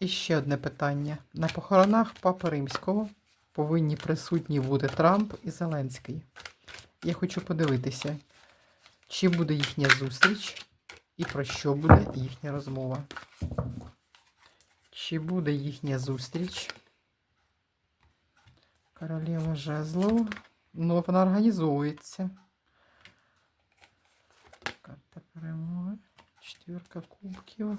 І ще одне питання. На похоронах Папи Римського повинні присутні бути Трамп і Зеленський. Я хочу подивитися, чи буде їхня зустріч і про що буде їхня розмова. Чи буде їхня зустріч? Королева Жезлов. Ну, вона організовується. Карта перемоги. Четвірка кубків.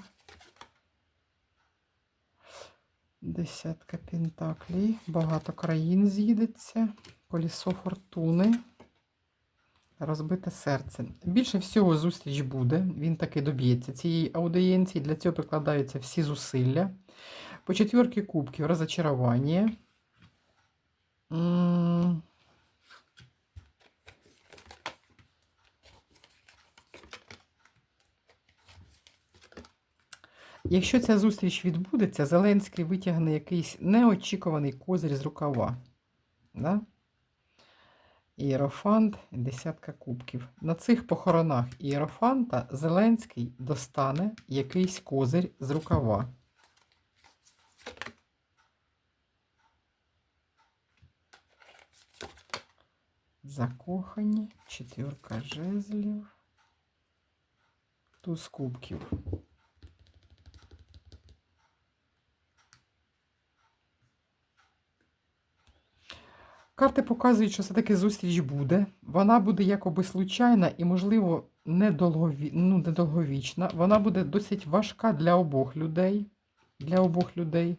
Десятка пентаклей. Багато країн з'їдеться. Колісо фортуни. Розбите серце. Більше всього зустріч буде. Він таки доб'ється цієї аудієнції. Для цього прикладаються всі зусилля. По четвірки кубків розочарування. М, Якщо ця зустріч відбудеться, Зеленський витягне якийсь неочікуваний козир з рукава. Да? Іерофант, десятка кубків. На цих похоронах Іерофанта Зеленський достане якийсь козир з рукава. Закохані, четвірка жезлів, туз кубків. Карти показують, що все-таки зустріч буде. Вона буде якоби случайна і, можливо, недолгові... ну, недовговічна. Вона буде досить важка для обох людей. Для обох людей.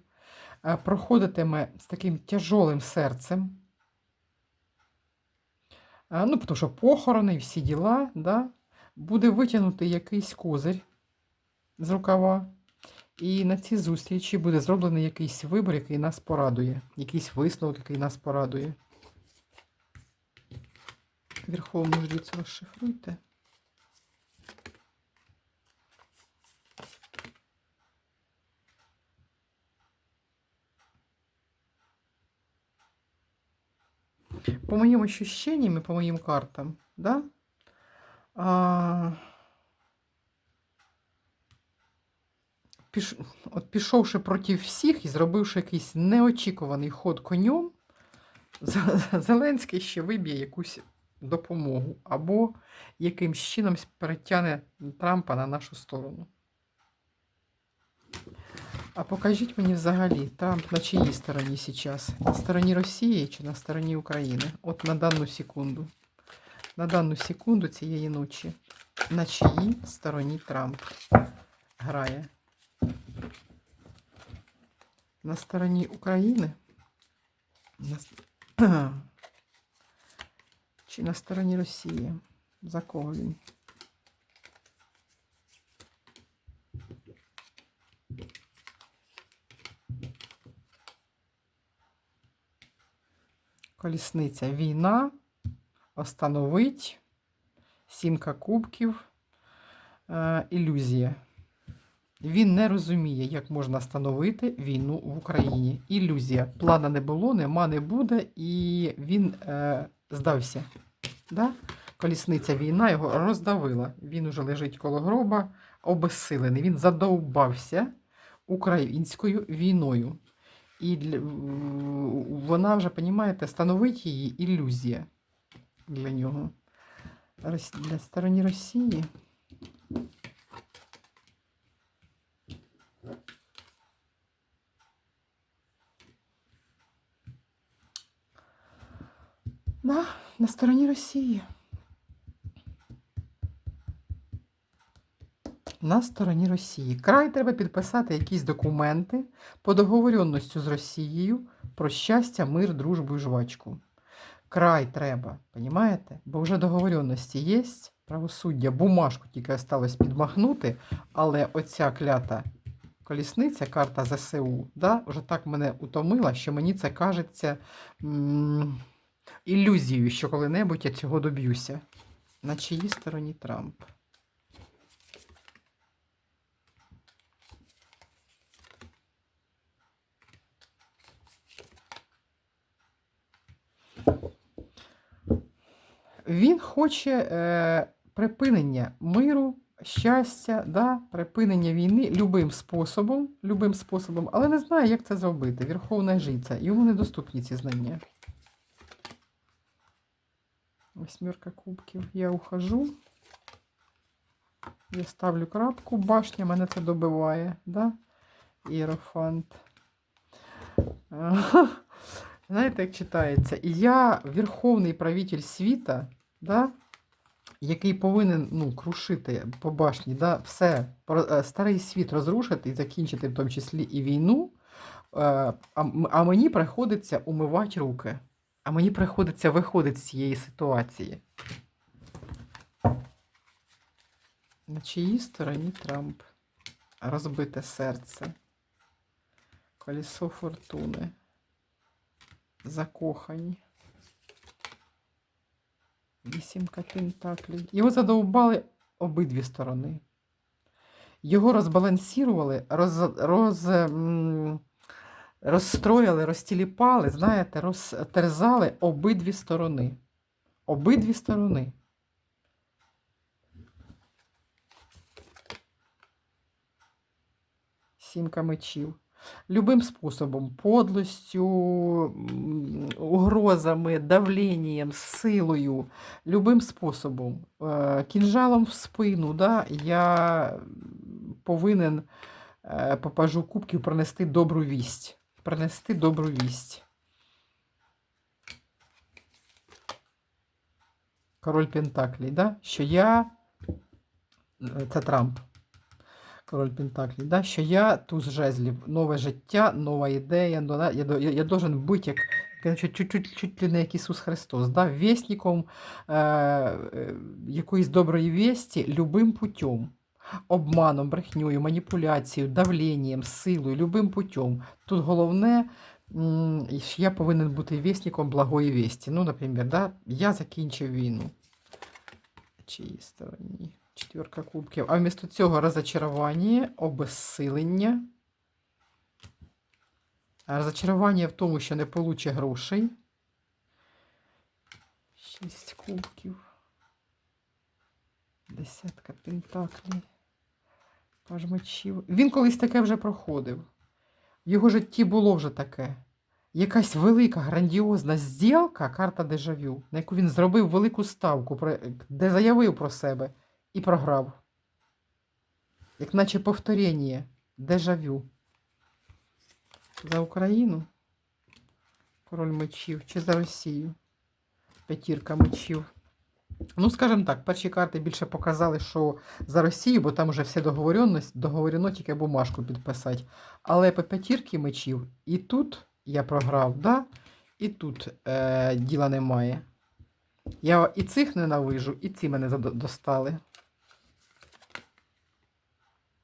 Е, Проходитиме з таким тяжолим серцем. Е, Ну, тому що похорони всі діла, да? буде витягнути якийсь козир з рукава. І на цій зустрічі буде зроблений якийсь вибір, який нас порадує, якийсь висновок, який нас порадує. Верховну жрицю розшифруйте. По моим ощущениям и по моим картам, да, а, піш, от пішовши проти всіх і зробивши якийсь неочікуваний ход конем, Зеленський ще виб'є якусь допомогу або якимсь чином перетягне Трампа на нашу сторону. А покажіть мені взагалі, Трамп на чиїй стороні зараз? На стороні Росії чи на стороні України? От на дану секунду. На дану секунду цієї ночі. На чиїй стороні Трамп грає? На стороні України? На... Чи на стороні Росії? За кого він? Колісниця війна. Остановить. Сімка кубків. Ілюзія. Він не розуміє, як можна становити війну в Україні. Ілюзія. Плана не було, нема, не буде, і він е, здався. Да? Колісниця війна його роздавила. Він уже лежить коло гроба, обезсилений. Він задовбався українською війною. І для, вона вже, розумієте, становить її ілюзія для нього. Для сторони Росії. Да, на стороні Росії. На стороні Росії. Край треба підписати якісь документи по договоренності з Росією про щастя, мир, дружбу і жвачку. Край треба, понімаєте? Бо вже договоренності є, правосуддя, бумажку тільки осталось підмахнути, але оця клята колісниця, карта ЗСУ, да, вже так мене утомила, що мені це кажеться м- ілюзією, що коли-небудь я цього доб'юся. На чиїй стороні Трамп? Він хоче е, припинення миру щастя, да, припинення війни любим способом, любим способом, але не знає, як це зробити. Верховна жриця. Йому недоступні ці знання. Восьмерка кубків. Я ухожу. Я ставлю крапку, башня, мене це добиває, да? Іерофант. Знаєте, як читається? І я верховний правитель світа, да? який повинен ну, крушити по башні, да? все, е, старий світ розрушити і закінчити в тому числі і війну. е, А, мені приходиться умивати руки. А мені приходиться виходити з цієї ситуації. На чиїй стороні Трамп? Розбите серце. Колесо фортуни. Закохані. Вісімка пентаклів. Його задовбали обидві сторони. Його розбалансірували, роз, роз, розстроїли, розтіліпали, знаєте, розтерзали обидві сторони. Обидві сторони. Сімка мечів. Любим способом, подлостю, угрозами, давленням, силою, любим способом, е, кінжалом в спину, да, я повинен е, по пажу кубків принести добру вість. Принести добру вість. Король Пентаклей, да? що я. е, Це Трамп. Король Пентаклей, да? що я туз жезлів, нове життя, нова ідея. да, Я, я, я должен бути як чуть-чуть чуть ли не як Ісус Христос, да? вісником е, е, якоїсь доброї вісті любим путем. Обманом, брехньою, маніпуляцією, давленням, силою, любим путем. Тут головне, що я повинен бути вісником благої вісті. Ну, наприклад, да? я закінчив війну. Чиїй стороні? Четверка кубків. А вмісто цього розочарування, обезсилення. Розочарування в тому, що не получить грошей. Шість кубків. Десятка пентаклей. Паж мечів. Він колись таке вже проходив. В його житті було вже таке. Якась велика, грандіозна зділка, карта дежавю, на яку він зробив велику ставку, де заявив про себе і програв. Як наче повторення, дежавю. За Україну. Король мечів чи за Росію. П'ятірка мечів. Ну, скажімо так, перші карти більше показали, що за Росію, бо там вже все договорено тільки бумажку підписати. Але по п'ятірки мечів і тут я програв, да? і тут е, діла немає. Я і цих ненавижу, і ці мене достали.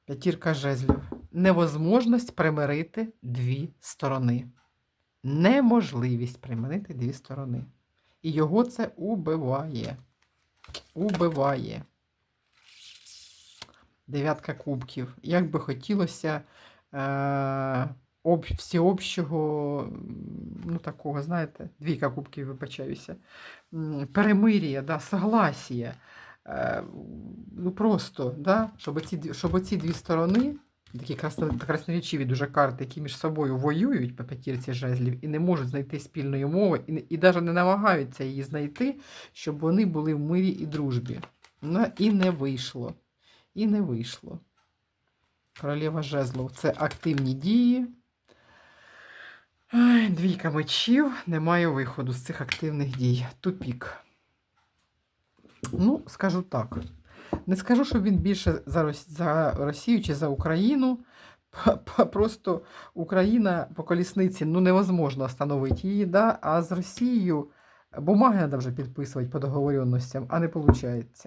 П'ятірка жезлів. Невозможність примирити дві сторони. Неможливість примирити дві сторони. І його це убиває. Убиває. Дев'ятка кубків. Як би хотілося е- об, всеобщого, ну такого, знаєте, двійка кубків, вибачаюся. Перемир'я, да, согласія. Е, ну просто, да, щоб ці, щоб ці дві сторони, такі красно, красноречиві дуже карти, які між собою воюють по п'ятірці жезлів і не можуть знайти спільної мови, і, і навіть не намагаються її знайти, щоб вони були в мирі і дружбі. Ну, і не вийшло. І не вийшло. Королева жезлов це активні дії. Двійка мечів, немає виходу з цих активних дій. Тупік. Ну, скажу так. Не скажу, що він більше за, Росію чи за Україну. Просто Україна по колісниці ну невозможно встановити її, да? а з Росією бумаги треба вже підписувати по договоренностям, а не виходить.